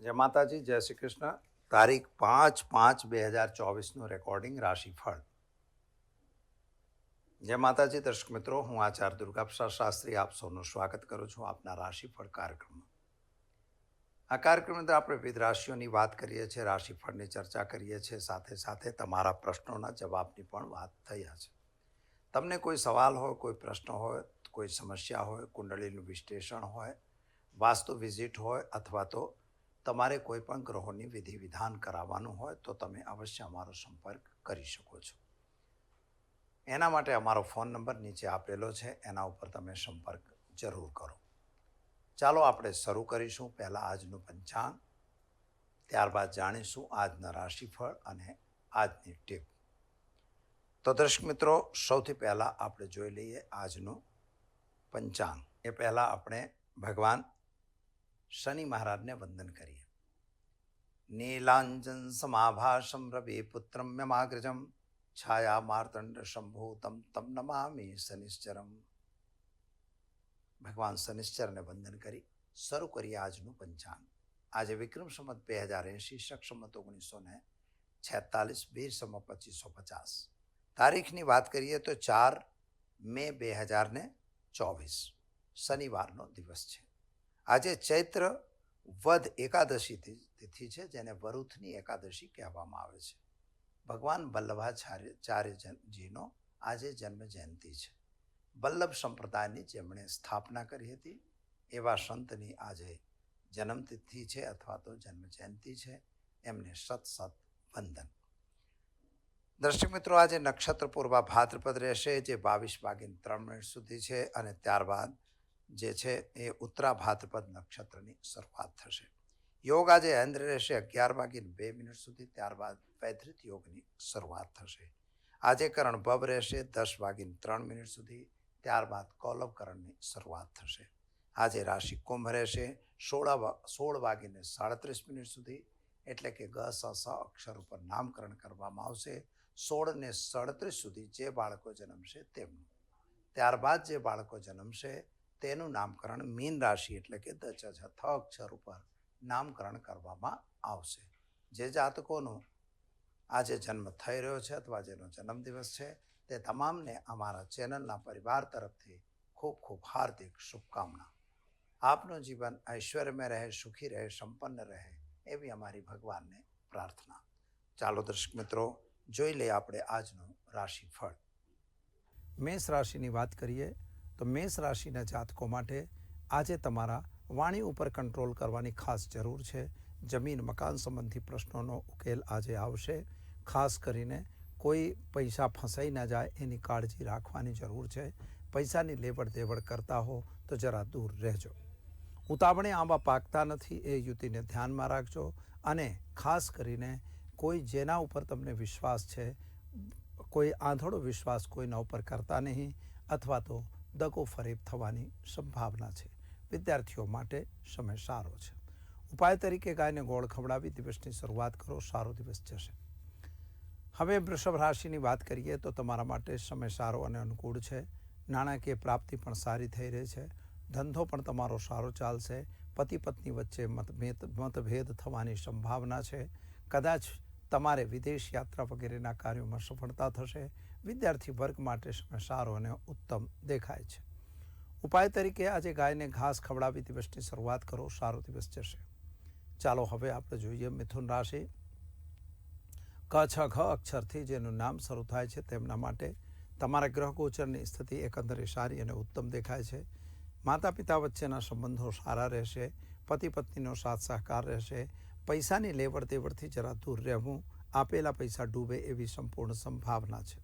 જય માતાજી, જય શ્રી કૃષ્ણ. તારીખ પાંચ પાંચ બે હજાર ચોવીસનું રેકોર્ડિંગ રાશિફળ. જય માતાજી, દર્શક મિત્રો, હું આચાર્ય દુર્ગાપ્રસાદ શાસ્ત્રી, આપ સૌનું સ્વાગત કરું છું આપના રાશિફળ કાર્યક્રમમાં. આ કાર્યક્રમની અંદર આપણે વિવિધ રાશિઓની વાત કરીએ છીએ, રાશિફળની ચર્ચા કરીએ છીએ, સાથે સાથે તમારા પ્રશ્નોના જવાબની પણ વાત થયા છે. તમને કોઈ સવાલ હોય, કોઈ પ્રશ્ન હોય, કોઈ સમસ્યા હોય, કુંડળીનું વિશ્લેષણ હોય, વાસ્તુ વિઝિટ હોય અથવા તો તમારે કોઈ પણ ગ્રહોની વિધિ વિધાન કરાવવાનું હોય તો તમે અવશ્ય અમારો સંપર્ક કરી શકો છો. એના માટે અમારો ફોન નંબર નીચે આપેલો છે. એના ઉપર તમે સંપર્ક જરૂર કરો. ચાલો આપણે શરૂ કરીશું પહેલાં આજનું પંચાંગ. ત્યારબાદ જાણીશું આજના રાશિફળ અને આજની ટીપ. તો દર્શક મિત્રો, સૌથી પહેલાં આપણે જોઈ લઈએ આજનું પંચાંગ. એ પહેલાં આપણે ભગવાન શનિ મહારાજને વંદન કરીએ. નીલાંજન સમાભાષમ રવિ પુત્રમ યમાગ્રજમ છાયા માર્તંડ શંભૂતમ તમ નમામી શનિશ્ચરમ ભગવાન શનિશ્ચરને વંદન કરી શરૂ કરીએ આજનું પંચાંગ આજે વિક્રમ સંમત બે હજાર એંશી સક્ષમત ઓગણીસો ને છેતાલીસ બીર સમ પચીસો પચાસ તારીખની વાત કરીએ તો ચાર મે બે હજાર ને ચોવીસ શનિવારનો દિવસ છે આજે ચૈત્ર વધ એકાદશી તિ- તિથિ છે, જેને વરુથની એકાદશી કહેવામાં આવે છે. ભગવાન વલ્લભાચાર્ય ચાર્યજીનો આજે જન્મ જયંતિ છે. વલ્લભ સંપ્રદાયની જેમણે સ્થાપના કરી હતી, એવા સંતની આજે જન્મતિથિ છે અથવા તો જન્મ જયંતિ છે, એમને સત સત વંદન. દર્શક મિત્રો, આજે નક્ષત્ર પૂર્વા ભાદ્રપદ રહેશે, જે બાવીસ વાગીને ત્રણ મિનિટ સુધી છે અને ત્યારબાદ જે છે એ ઉત્તરા ભાદ્રપદ નક્ષત્રની શરૂઆત થશે. યોગ આજે અંદ્ર રહેશે અગિયાર વાગીને બે મિનિટ સુધી, ત્યારબાદ વૈદ્રિત યોગની શરૂઆત થશે. આજે કરણ ભવ રહેશે દસ વાગીને ત્રણ મિનિટ સુધી, ત્યારબાદ કૌલવકરણની શરૂઆત થશે. આજે રાશિ કુંભ રહેશે સોળ સોળ વાગીને સાડત્રીસ મિનિટ સુધી, એટલે કે ગ સ સ અક્ષર ઉપર નામકરણ કરવામાં આવશે. સોળ ને સાડત્રીસ સુધી જે બાળકો જન્મશે તેમનું. ત્યારબાદ જે બાળકો જન્મશે તેનું નામકરણ મીન રાશિ એટલે કે દ ચ છ થ અક્ષર ઉપર નામકરણ કરવામાં આવશે. જે જાતકોનું આજે જન્મ થઈ રહ્યો છે અથવા જેનો જન્મદિવસ છે, તે તમામને અમારા ચેનલના પરિવાર તરફથી ખૂબ ખૂબ હાર્દિક શુભકામના. આપનું જીવન ઐશ્વર્યમય રહે, સુખી રહે, સંપન્ન રહે એવી અમારી ભગવાનને પ્રાર્થના. ચાલો દર્શક મિત્રો, જોઈ લઈએ આપણે આજનું રાશિફળ. મેષ રાશિની વાત કરીએ તો મેષ રાશિના જાતકો માટે આજે તમારા વાણી ઉપર કંટ્રોલ કરવાની ખાસ જરૂર છે. જમીન મકાન સંબંધી પ્રશ્નોનો ઉકેલ આજે આવશે. ખાસ કરીને કોઈ પૈસા ફસાઈ ના જાય એની કાળજી રાખવાની જરૂર છે. પૈસાની લેવડ દેવડ કરતા હો તો જરા દૂર રહેજો. ઉતાવળે આંબા પાકતા નથી એ યુતિને ધ્યાનમાં રાખજો અને ખાસ કરીને કોઈ જેના ઉપર તમને વિશ્વાસ છે, કોઈ આંધળો વિશ્વાસ કોઈના ઉપર કરતા નહીં અથવા તો દગો ફરેબ થવાની સંભાવના છે. વિદ્યાર્થીઓ માટે સમય સારો છે. ઉપાય તરીકે ગાયને ગોળ ખવડાવી દિવસની શરૂઆત કરો, સારો દિવસ જશે. હવે વૃષભ રાશિની વાત કરીએ તો તમારા માટે સમય સારો અને અનુકૂળ છે. નાણાકીય પ્રાપ્તિ પણ સારી થઈ રહી છે. ધંધો પણ તમારો સારો ચાલશે. પતિ પત્ની વચ્ચે મતભેદ મતભેદ થવાની સંભાવના છે. કદાચ તમારે વિદેશ યાત્રા વગેરેના કાર્યોમાં સફળતા થશે. વિદ્યાર્થી વર્ગ માટે સમય સારો અને ઉત્તમ દેખાય છે. ઉપાય તરીકે આજે ગાયને ઘાસ ખવડાવી દિવસની શરૂઆત કરો, સારો દિવસ જશે. ચાલો હવે આપણે જોઈએ મિથુન રાશિ. ક, છ, ઘ અક્ષરથી જેનું નામ શરૂ થાય છે તેમના માટે તમારા ગ્રહ ગોચરની સ્થિતિ એકંદરે સારી અને ઉત્તમ દેખાય છે. માતા પિતા વચ્ચેના સંબંધો સારા રહેશે પતિ પત્નીનો સાથ સહકાર રહેશે, પૈસાની લેવડ દેવડથી જરા દૂર રહેવું, આપેલા પૈસા ડૂબે એવી સંપૂર્ણ સંભાવના છે.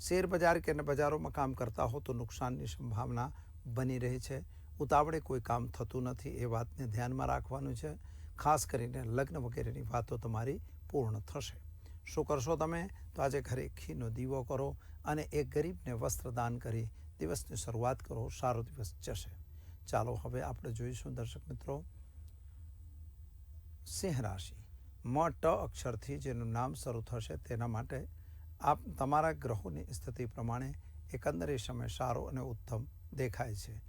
શેર બજાર કે બજારોમાં કામ કરતા હો તો નુકસાનની સંભાવના બની રહી છે. ઉતાવળે કોઈ કામ થતું નથી, એ વાતને ધ્યાનમાં રાખવાનું છે. ખાસ કરીને લગ્ન વગેરેની વાતો તમારી પૂર્ણ થશે. શું કરશો તમે? તો આજે ઘરે ઘીનો દીવો કરો અને એક ગરીબને વસ્ત્ર દાન કરી દિવસની શરૂઆત કરો, સારો દિવસ જશે. ચાલો હવે આપણે જોઈશું દર્શક મિત્રો. સિંહ રાશિ. મ, ટ અક્ષરથી જેનું નામ શરૂ થશે તેના માટે આપ તમારા ગ્રહોની સ્થિતિ પ્રમાણે એકંદરે સમય સારો અને ઉત્તમ દેખાય છે.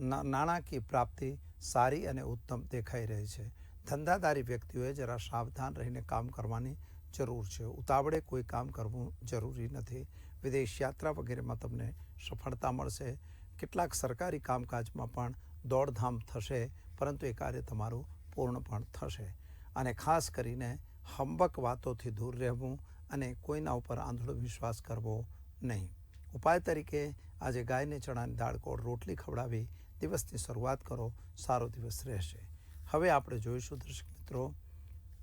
નાણાકીય પ્રાપ્તિ સારી અને ઉત્તમ દેખાઈ રહી છે. ધંધાદારી વ્યક્તિઓએ જરા સાવધાન રહીને કામ કરવાની જરૂર છે. ઉતાવળે કોઈ કામ કરવું જરૂરી નથી. વિદેશ યાત્રા વગેરેમાં તમને સફળતા મળશે. કેટલાક સરકારી કામકાજમાં પણ દોડધામ થશે, પરંતુ એ કાર્ય તમારું પૂર્ણ પણ થશે. અને ખાસ કરીને હંબક વાતોથી દૂર રહેવું અને કોઈના ઉપર આંધળો વિશ્વાસ કરવો નહીં. ઉપાય તરીકે આજે ગાયને ચણાની દાળ કોળ રોટલી ખવડાવી દિવસની શરૂઆત કરો. સારો દિવસ રહેશે. હવે આપણે જોઈશું દર્શક મિત્રો,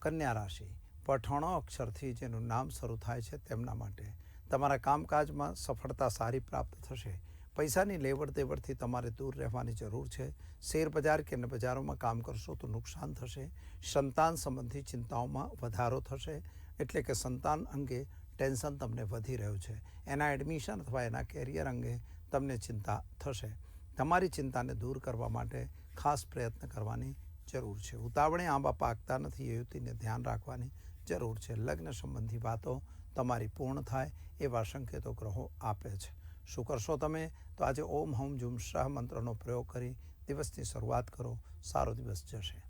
કન્યા રાશિ. પઠાણો અક્ષરથી જેનું નામ શરૂ થાય છે તેમના માટે. તમારા કામકાજમાં સફળતા સારી પ્રાપ્ત થશે. પૈસાની લેવડ દેવડથી તમારે દૂર રહેવાની જરૂર છે. શેર બજાર કે અન્ય બજારોમાં કામ કરશો તો નુકસાન થશે. સંતાન સંબંધી ચિંતાઓમાં વધારો થશે. એટલે કે સંતાન અંગે ટેન્શન તમને વધી રહ્યું છે. એના એડમિશન અથવા એના કેરિયર અંગે તમને ચિંતા થશે. તમારી ચિંતાને દૂર કરવા માટે ખાસ પ્રયત્ન કરવાની જરૂર છે. ઉતાવળે આંબા પાકતા નથી, એ યુવતીને ધ્યાન રાખવાની જરૂર છે. લગ્ન સંબંધી વાતો તમારી પૂર્ણ થાય એવા સંકેતો ગ્રહો આપે છે. શું કરશો તમે? તો આજે ઓમ હોમ જુમ શાહ મંત્રનો પ્રયોગ કરી દિવસની શરૂઆત કરો. સારો દિવસ જશે.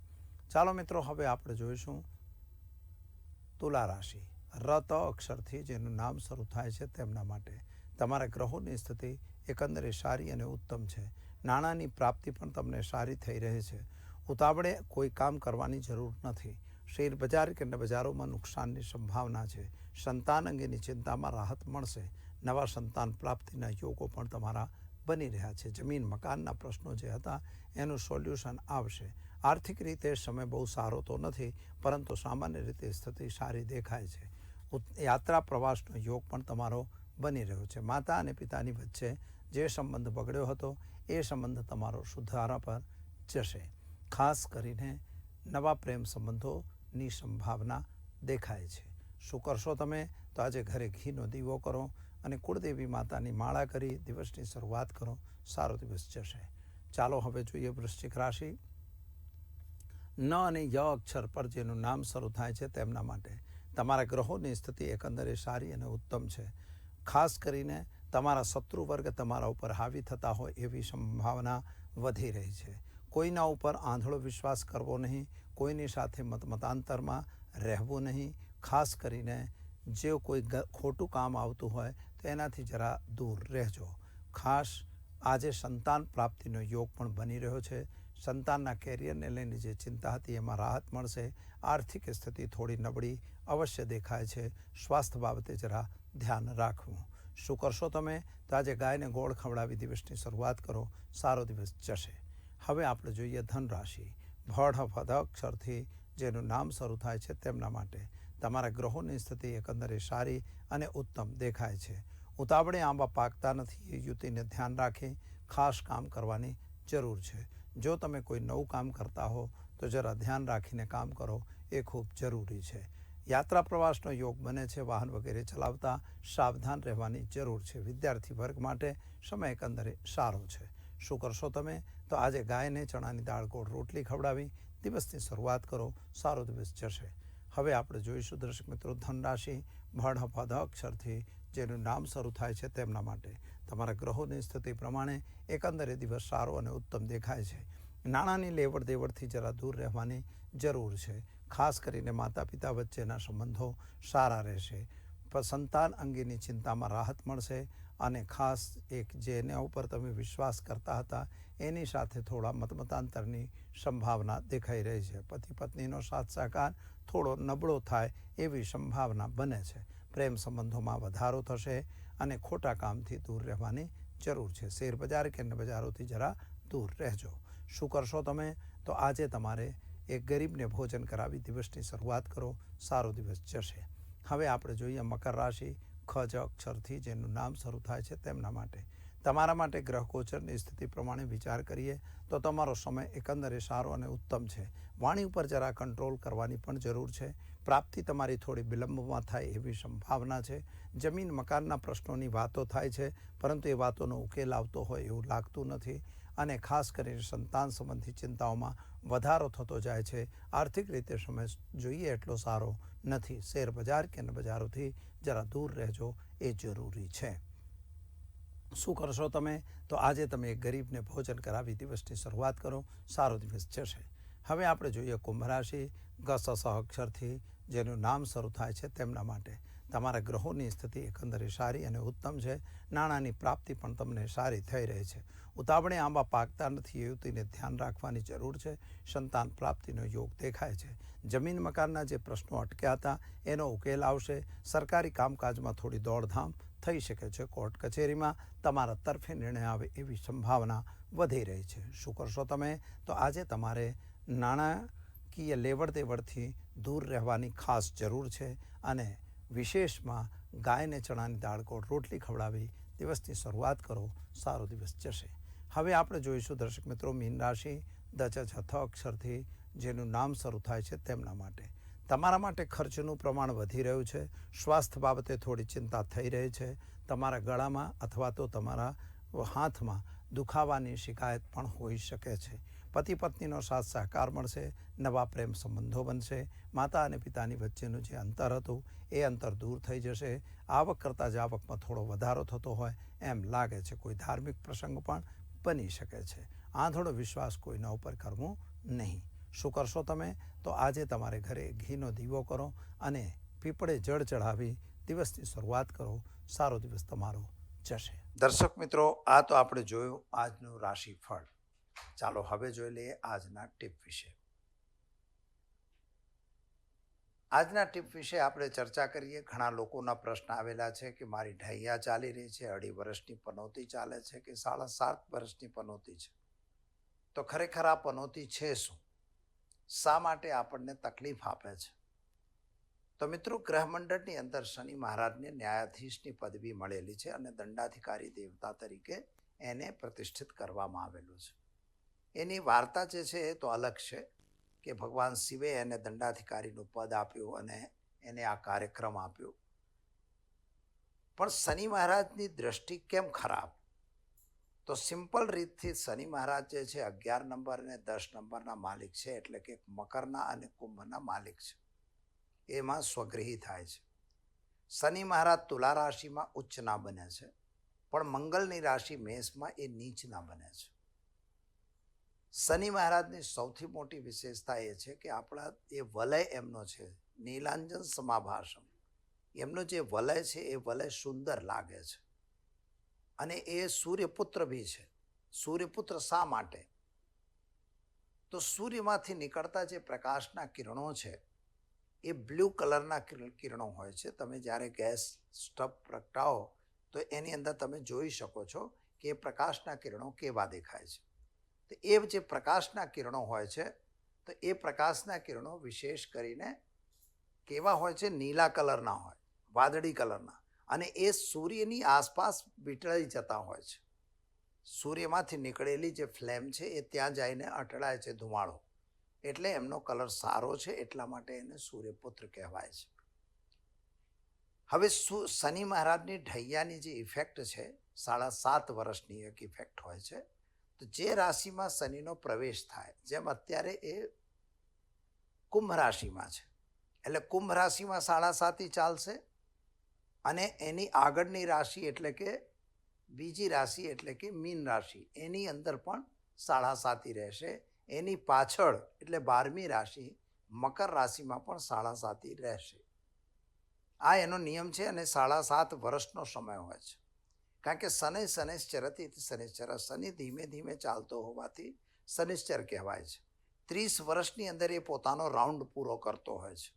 ચાલો મિત્રો, હવે આપણે જોઈશું તુલા રાશિ. રત અક્ષરથી જેનું નામ શરૂ થાય છે તેમના માટે. તમારા ગ્રહોની સ્થિતિ એકંદરે સારી અને ઉત્તમ છે. નાણાંની પ્રાપ્તિ પણ તમને સારી થઈ રહી છે. ઉતાવળે કોઈ કામ કરવાની જરૂર નથી. શેર બજાર કે બજારોમાં નુકસાનની સંભાવના છે. સંતાન અંગેની ચિંતામાં રાહત મળશે. નવા સંતાન પ્રાપ્તિના યોગો પણ તમારા બની રહ્યા છે. જમીન, મકાનના પ્રશ્નો જે હતા એનું સોલ્યુશન આવશે. આર્થિક રીતે સમય બહુ સારો તો નથી, પરંતુ સામાન્ય રીતે સ્થિતિ સારી દેખાય છે. યાત્રા પ્રવાસનો યોગ પણ તમારો બની રહ્યો છે. માતા અને પિતાની વચ્ચે જે સંબંધ બગડ્યો હતો, એ સંબંધ તમારો સુધારા પર જશે. ખાસ કરીને નવા પ્રેમ સંબંધોની સંભાવના દેખાય છે. શું કરશો તમે? તો આજે ઘરે ઘીનો દીવો કરો અને કુળદેવી માતાની માળા કરી દિવસની શરૂઆત કરો. સારો દિવસ જશે. ચાલો હવે જોઈએ વૃશ્ચિક રાશિ. ન અને ય અક્ષર પર જેનું નામ શરૂ થાય છે તેમના માટે તમારા ગ્રહોની સ્થિતિ એકંદરે સારી અને ઉત્તમ છે. ખાસ કરીને તમારા શત્રુ વર્ગ તમારા ઉપર હાવી થતા હોય એવી સંભાવના વધી રહી છે. કોઈના ઉપર આંધળો વિશ્વાસ કરવો નહીં, કોઈની સાથે મતમતાંતરમાં રહેવું નહીં. ખાસ કરીને જે કોઈ ખોટું કામ આવતું હોય તો એનાથી જરા દૂર રહેજો. ખાસ આજે સંતાન પ્રાપ્તિનો યોગ પણ બની રહ્યો છે. સંતાનના કેરિયરને લઈને જે ચિંતા હતી એમાં રાહત મળશે. આર્થિક સ્થિતિ થોડી નબળી અવશ્ય દેખાય છે. સ્વાસ્થ્ય બાબતે જરા ધ્યાન રાખવું. શું કરશો તમે? તો આજે ગાયને ગોળ ખવડાવી દિવસની શરૂઆત કરો. સારો દિવસ જશે. હવે આપણે જોઈએ ધન રાશિ ભડ ફદ અક્ષરથી જેનું નામ શરૂ થાય છે તેમના માટે. તમારા ગ્રહોની સ્થિતિ એકંદરે સારી અને ઉત્તમ દેખાય છે. ઉતાવળે આંબા પાકતા નથી. એ યુવતીને ધ્યાન રાખી. ખાસ કામ કરવાની જરૂર છે. જો તમે કોઈ નવું કામ કરતા હો, તો જરા ધ્યાન રાખીને કામ કરો. એ ખૂબ જરૂરી છે. યાત્રા પ્રવાસનો યોગ બને છે, વાહન વગેરે ચલાવતા સાવધાન રહેવાની જરૂર છે. વિદ્યાર્થી વર્ગ માટે સમય એકંદરે સારો છે. શું કરશો તમે? તો આજે ગાયને ચણાની દાળ ગોળ રોટલી ખવડાવી, દિવસની શરૂઆત કરો. સારો દિવસ જશે. હવે આપણે જોઈશું દર્શક મિત્રો ધનરાશિ ભણ પદ અક્ષરથી જેનું નામ શરૂ થાય છે તેમના માટે. તમારા ગ્રહોની સ્થિતિ પ્રમાણે એકંદરે દિવસ સારો અને ઉત્તમ દેખાય છે. નાણાંની લેવડ દેવડથી જરા દૂર રહેવાની જરૂર છે. ખાસ કરીને માતા પિતા વચ્ચેના સંબંધો સારા રહેશે. સંતાન અંગેની ચિંતામાં રાહત મળશે અને ખાસ એક જેના ઉપર તમે વિશ્વાસ કરતા હતા, એની સાથે થોડા મતમતાંતરની સંભાવના દેખાઈ રહી છે. પતિ પત્નીનો સાથ સહકાર થોડો નબળો થાય એવી સંભાવના બને છે. પ્રેમ સંબંધોમાં વધારો થશે અને ખોટા કામથી દૂર રહેવાની જરૂર છે. શેર બજાર કે અન્ય બજારોથી જરા દૂર રહેજો. શું કરશો તમે? તો આજે તમારે એક ગરીબને ભોજન કરાવી દિવસની શરૂઆત કરો. સારો દિવસ જશે. હવે આપણે જોઈએ મકર રાશિ, ખ, જ, અક્ષરથી જેનું નામ શરૂ થાય છે તેમના માટે. તમારા માટે ગ્રહ ગોચરની સ્થિતિ પ્રમાણે વિચાર કરીએ તો તમારો સમય એકંદરે સારો અને ઉત્તમ છે. વાણી ઉપર જરા કંટ્રોલ કરવાની પણ જરૂર છે. પ્રાપ્તિ તમારી થોડી વિલંબમાં થાય એવી સંભાવના છે. જમીન મકાનના પ્રશ્નોની વાતો થાય છે, પરંતુ એ વાતોનો ઉકેલ આવતો હોય એવું લાગતું નથી અને ખાસ કરીને સંતાન સંબંધી ચિંતાઓમાં વધારો થતો જાય છે. આર્થિક રીતે સમય જોઈએ એટલો સારો નથી. શેર બજાર કે બજારોથી જરા દૂર રહેજો એ જરૂરી છે. શું કરશો તમે? તો આજે તમે એક ગરીબને ભોજન કરાવી દિવસની શરૂઆત કરો. સારો દિવસ જશે. હવે આપણે જોઈએ કુંભ રાશિ. ગસ અક્ષરથી જેનું નામ શરૂ થાય છે તેમના માટે. તમારા ગ્રહોની સ્થિતિ એકંદરે સારી અને ઉત્તમ છે. નાણાંની પ્રાપ્તિ પણ તમને સારી થઈ રહી છે. ઉતાવળે આંબા પાકતા નથી એ યુવતીને ધ્યાન રાખવાની જરૂર છે. સંતાન પ્રાપ્તિનો યોગ દેખાય છે. જમીન મકાનના જે પ્રશ્નો અટક્યા હતા, એનો ઉકેલ આવશે. સરકારી કામકાજમાં થોડી દોડધામ થઈ શકે છે. કોર્ટ કચેરીમાં તમારા તરફે નિર્ણય આવે એવી સંભાવના વધી રહી છે. શું કરશો તમે? તો આજે તમારે નાણાકીય લેવડ દેવડથી દૂર રહેવાની ખાસ જરૂર છે અને વિશેષમાં ગાયને ચણાની દાળ ગોળ રોટલી ખવડાવી દિવસની શરૂઆત કરો, સારો દિવસ જશે. હવે આપણે જોઈશું દર્શક મિત્રો મીન રાશિ દચ છ અક્ષરથી જેનું નામ શરૂ થાય છે તેમના માટે. તમારા માટે ખર્ચનું પ્રમાણ વધી રહ્યું છે, સ્વાસ્થ્ય બાબતે થોડી ચિંતા થઈ રહી છે, તમારા ગળામાં અથવા તો તમારા હાથમાં દુખાવાની શિકાયત પણ હોઈ શકે છે. પતિ પત્નીનો સાથ સહકાર મળશે, નવા પ્રેમ સંબંધો બનશે, માતા અને પિતાની વચ્ચેનું જે અંતર હતું, એ અંતર દૂર થઈ જશે. આવક કરતાં જ આવકમાં થોડો વધારો થતો હોય, એમ લાગે છે. કોઈ ધાર્મિક પ્રસંગ પણ બની શકે છે. આંધળો વિશ્વાસ કોઈના ઉપર કરવો નહીં. શું કરશો તમે? તો આજે તમારે ઘરે ઘીનો દીવો કરો અને પીપળે જળ ચઢાવી દિવસની શરૂઆત કરો. સારો દિવસ તમારો જશે. દર્શક મિત્રો, આ તો આપણે જોયું આજનું રાશિફળ. ચાલો હવે જોઈ લઈએ આજના ટીપ વિશે. આજના ટીપ વિશે આપણે ચર્ચા કરીએ. ઘણા લોકોના પ્રશ્ન આવેલા છે કે મારી ઢૈયા ચાલી રહી છે, અઢી વર્ષની પનોતી ચાલે છે કે સાડા સાત વર્ષની પનોતી છે? તો ખરેખર આ પનોતી છે શું? શા માટે આપણને તકલીફ આપે છે? તો મિત્રો ગ્રહમંડળની અંદર શનિ મહારાજને ન્યાયાધીશની પદવી મળેલી છે અને દંડાધિકારી દેવતા તરીકે એને પ્રતિષ્ઠિત કરવામાં આવેલું છે. એની વાર્તા જે છે એ તો અલગ છે કે ભગવાન શિવે એને દંડાધિકારીનું પદ આપ્યું અને એને આ કાર્યક્રમ આપ્યો. પણ શનિ મહારાજની દ્રષ્ટિ કેમ ખરાબ? તો સિમ્પલ રીતથી શનિ મહારાજ જે છે અગિયાર નંબર અને દસ નંબરના માલિક છે, એટલે કે મકરના અને કુંભના માલિક છે. એમાં સ્વગ્રહી થાય છે. શનિ મહારાજ તુલા રાશિમાં ઉચ્ચના બને છે, પણ મંગળની રાશિ મેષમાં એ નીચના બને છે. શનિ મહારાજની સૌથી મોટી વિશેષતા એ છે કે આપણા એ વલય એમનો છે, નીલાંજન સમાભાષમ. એમનો જે વલય છે, એ વલય સુંદર લાગે છે. અને એ સૂર્યપુત્ર બી છે. સૂર્યપુત્ર શા માટે? તો સૂર્યમાંથી નીકળતા જે પ્રકાશના કિરણો છે, એ બ્લુ કલરના કિરણો હોય છે. તમે જ્યારે ગેસ સ્ટવ પ્રગટાવો, તો એની અંદર તમે જોઈ શકો છો કે પ્રકાશના કિરણો કેવા દેખાય છે. તો એ જે પ્રકાશના કિરણો હોય છે, તો એ પ્રકાશના કિરણો વિશેષ કરીને કેવા હોય છે? નીલા કલરના હોય, વાદળી કલરના. અને એ સૂર્યની આસપાસ વીંટળાઈ જતા હોય છે. સૂર્યમાંથી નીકળેલી જે ફ્લેમ છે, એ ત્યાં જઈને અટળાય છે ધુમાડો. એટલે એમનો કલર સારો છે, એટલા માટે એને સૂર્યપુત્ર કહેવાય છે. હવે શનિ મહારાજની ઢૈયાની જે ઇફેક્ટ છે, સાડા સાત વર્ષની એક ઇફેક્ટ હોય છે તો જે રાશિમાં શનિનો પ્રવેશ થાય, જેમ અત્યારે એ કુંભ રાશિમાં છે. એટલે કુંભ રાશિમાં સાડા સાતી ચાલશે અને એની આગળની રાશિ એટલે કે બીજી રાશિ એટલે કે મીન રાશિ, એની અંદર પણ સાડા સાતી રહેશે. એની પાછળ એટલે બારમી રાશિ મકર રાશિમાં પણ સાડા સાતી રહેશે. આ એનો નિયમ છે અને સાડા સાત વર્ષનો સમય હોય છે. કારણ કે શનિ શનિશ્ચરથી શનિશ્ચર. શનિ ધીમે ધીમે ચાલતો હોવાથી શનિશ્ચર કહેવાય છે. ત્રીસ વર્ષની અંદર એ પોતાનો રાઉન્ડ પૂરો કરતો હોય છે.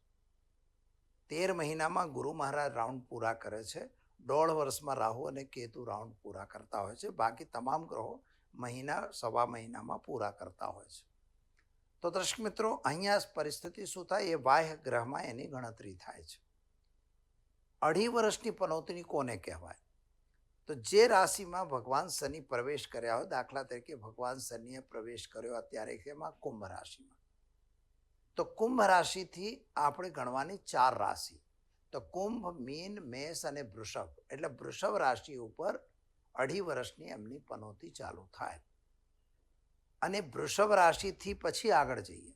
તેર મહિનામાં ગુરુ મહારાજ રાઉન્ડ પૂરા કરે છે. દોઢ વર્ષમાં રાહુ અને કેતુ રાઉન્ડ પૂરા કરતા હોય છે. બાકી તમામ ગ્રહો મહિના, સવા મહિનામાં પૂરા કરતા હોય છે. તો દર્શક મિત્રો, અહીંયા પરિસ્થિતિ શું થાય? એ બાહ્ય ગ્રહમાં એની ગણતરી થાય છે. અઢી વર્ષની પનોતરી કોને કહેવાય? તો જે રાશિમાં ભગવાન શનિ પ્રવેશ કર્યા હોય, દાખલા તરીકે ભગવાન શનિએ પ્રવેશ કર્યો અત્યારે એમાં કુંભ રાશિમાં. તો કુંભ રાશિથી આપણે ગણવાની ચાર રાશિ. તો કુંભ, મીન, મેષ અને વૃષભ. એટલે વૃષભ રાશિ ઉપર અઢી વર્ષની એમની પનોતી ચાલુ થાય. અને વૃષભ રાશિથી પછી આગળ જઈએ.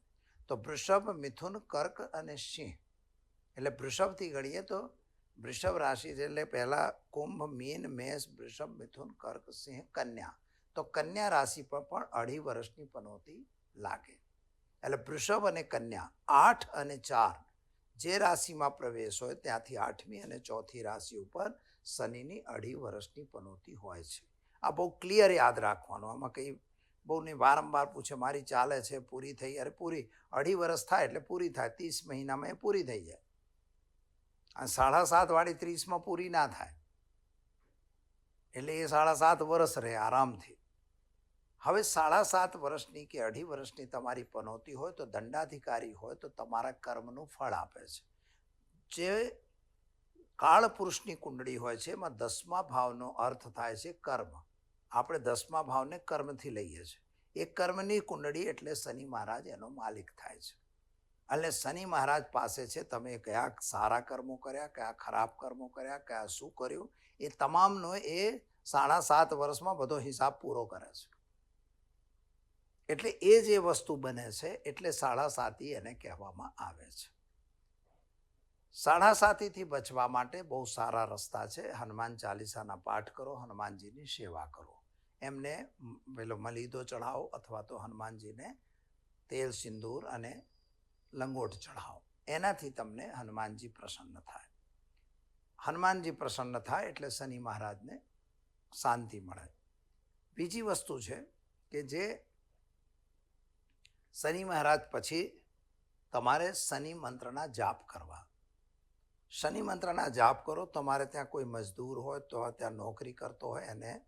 તો વૃષભ, મિથુન, કર્ક અને સિંહ. એટલે વૃષભથી ગણીએ તો વૃષભ રાશિ છે એટલે પહેલાં કુંભ, મીન, મેષ, વૃષભ, મિથુન, કર્ક, સિંહ, કન્યા. તો કન્યા રાશિ પર પણ અઢી વર્ષની પનોતી લાગે. એટલે વૃષભ અને કન્યા, આઠ અને ચાર જે રાશિમાં પ્રવેશ હોય ત્યાંથી આઠમી અને ચોથી રાશિ ઉપર શનિની અઢી વર્ષની પનોતી હોય છે. આ બહુ ક્લિયર યાદ રાખવાનું. આમાં કંઈ બહુ ને વારંવાર પૂછે, મારી ચાલે છે, પૂરી થઈ? અરે પૂરી, અઢી વર્ષ થાય એટલે પૂરી થાય. ત્રીસ મહિનામાં એ પૂરી થઈ જાય. આ સાડા સાત વાળી ત્રીસમાં પૂરી ના થાય. એટલે એ સાડા સાત વર્ષ રહે આરામથી. હવે સાડા સાત વર્ષની કે અઢી વર્ષની તમારી પનોતી હોય તો દંડાધિકારી હોય તો તમારા કર્મનું ફળ આપે છે. જે કાળ પુરુષની કુંડળી હોય છે એમાં દસમા ભાવનો અર્થ થાય છે કર્મ. આપણે દસમા ભાવને કર્મથી લઈએ છીએ. એ કર્મની કુંડળી એટલે શનિ મહારાજ એનો માલિક થાય છે. એટલે શનિ મહારાજ પાસે છે, તમે કયા સારા કર્મો કર્યા, કયા ખરાબ કર્મો કર્યા, કયા શું કર્યું, એ તમામનો એ સાડા સાત વર્ષમાં બધો હિસાબ પૂરો કરે છે. એટલે એ જે વસ્તુ બને છે, એટલે સાડા સાતી એને કહેવામાં આવે છે. સાડા સાતીથી બચવા માટે બહુ સારા રસ્તા છે. હનુમાન ચાલીસાના પાઠ કરો, હનુમાનજીની સેવા કરો. એમને પેલો મલીદો ચઢાવો અથવા તો હનુમાનજીને તેલ સિંદૂર અને લંગોટ ચઢાવો. એનાથી તમને હનુમાનજી પ્રસન્ન થાય. હનુમાનજી પ્રસન્ન થાય એટલે શનિ મહારાજને શાંતિ મળે. બીજી વસ્તુ છે કે જે શનિ મહારાજ પછી તમારે શનિ મંત્રના જાપ કરવા. શનિ મંત્રના જાપ કરો, તમારે ત્યાં કોઈ મજદૂર હોય તો ત્યાં નોકરી કરતો હોય, એને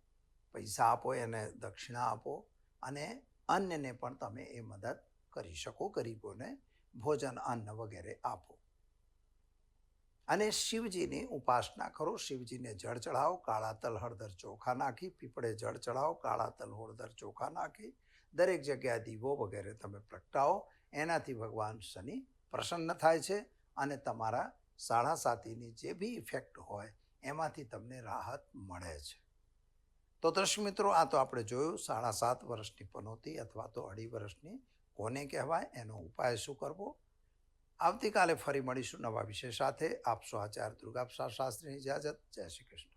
પૈસા આપો, એને દક્ષિણા આપો અને અન્યને પણ તમે એ મદદ કરી શકો ગરીબોને ભોજન, અન્ન વગેરે આપો. અને શિવજીની ઉપાસના કરો. શિવજીને જળ ચઢાવો, કાળા તલ, હળદર ચોખા નાખી, પીપળે જળ ચઢાવો, કાળા તલ, હળદર ચોખા નાખી, દરેક જગ્યાએ દીવો વગેરે તમે પ્રગટાવો. એનાથી ભગવાન શનિ પ્રસન્ન થાય છે અને તમારા સાડા સાતીની જે બી ઇફેક્ટ હોય, એમાંથી તમને રાહત મળે છે. તો દર્શક મિત્રો, આ તો આપણે જોયું, સાડા સાત વર્ષની પનોતી અથવા તો અઢી વર્ષની કોને કહેવાય, એનો ઉપાય શું કરવો? આવતીકાલે ફરી મળીશું નવા વિષય સાથે. આપશો આચાર્ય દુર્ગાપ્રસાદ શાસ્ત્રીની ઇજાજત. જય શ્રી કૃષ્ણ.